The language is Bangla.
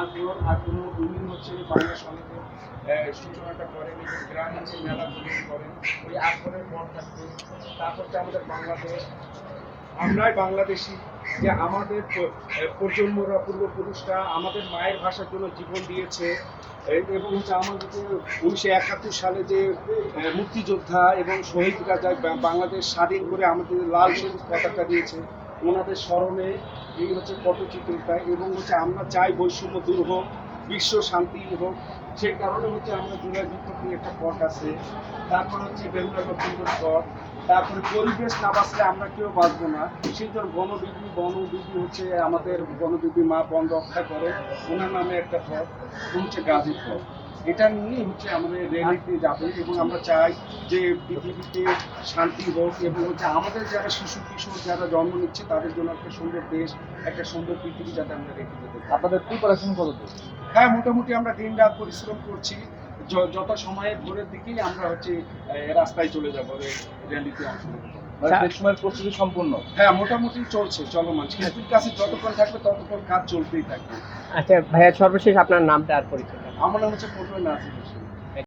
আগ্রহ আগ্রহ উনি হচ্ছে বাংলা সঙ্গে সূচনাটা করেন এবং গ্রামে যে মেলাগুলি করেন, ওই আগ্রহের পর থাকতে তারপর হচ্ছে আমাদের বাংলাদেশ, আমরাই বাংলাদেশি, যে আমাদের প্রজন্মরা, পূর্বপুরুষরা আমাদের মায়ের ভাষার জন্য জীবন দিয়েছে। এবং হচ্ছে আমাদের যে উনিশশো একাত্তর সালে যে মুক্তিযোদ্ধা এবং শহীদরা যা বাংলাদেশ স্বাধীন করে আমাদের লাল সবুজ পতাকা দিয়েছে। ওনাদের স্মরণে এই হচ্ছে পটচিত্রটা এবং হচ্ছে আমরা চাই বৈষম্য দূর হোক, বিশ্ব শান্তি হোক। সেই কারণে হচ্ছে আমরা জুলাই বিপ্লব একটা পট আছে। তারপর হচ্ছে বেহুলা লক্ষ্মীপুর পট তারপরে পরিবেশ না বাঁচলে আমরা কেউ বাঁচবো না। সেই জন্য বনবিবি বনবিবি হচ্ছে আমাদের বনবিবি মা বন রক্ষা করে। ওনার নামে একটা পথ হচ্ছে গাজী পথ এটা নিয়ে হচ্ছে আমাদের রেলিতে যাবে এবং আমরা চাই যে পৃথিবীতে শান্তি হোক এবং হচ্ছে আমাদের যারা শিশু কিশোর যারা জন্ম নিচ্ছে তাদের জন্য একটা সুন্দর দেশ একটা সুন্দর পৃথিবী যাতে আমরা রেখে যেতে পারি। আপনাদের প্রিপারেশন কত দূর হ্যাঁ মোটামুটি আমরা দিন রাত পরিশ্রম করছি। যত সময়ে ভোরের দিকেই আমরা হচ্ছে রাস্তায় চলে যাব রে- র্যালিতে অংশ। মানে সময়ের প্রস্তুতি সম্পূর্ণ? হ্যাঁ মোটামুটি চলছে চলমান। কাছে যতক্ষণ থাকবে ততক্ষণ কাজ চলতেই থাকবে। আচ্ছা ভাইয়া সর্বশেষ আপনার নামটা আর পরিচয়। আমার নাম হচ্ছে প্রথমে নাসির হোসেন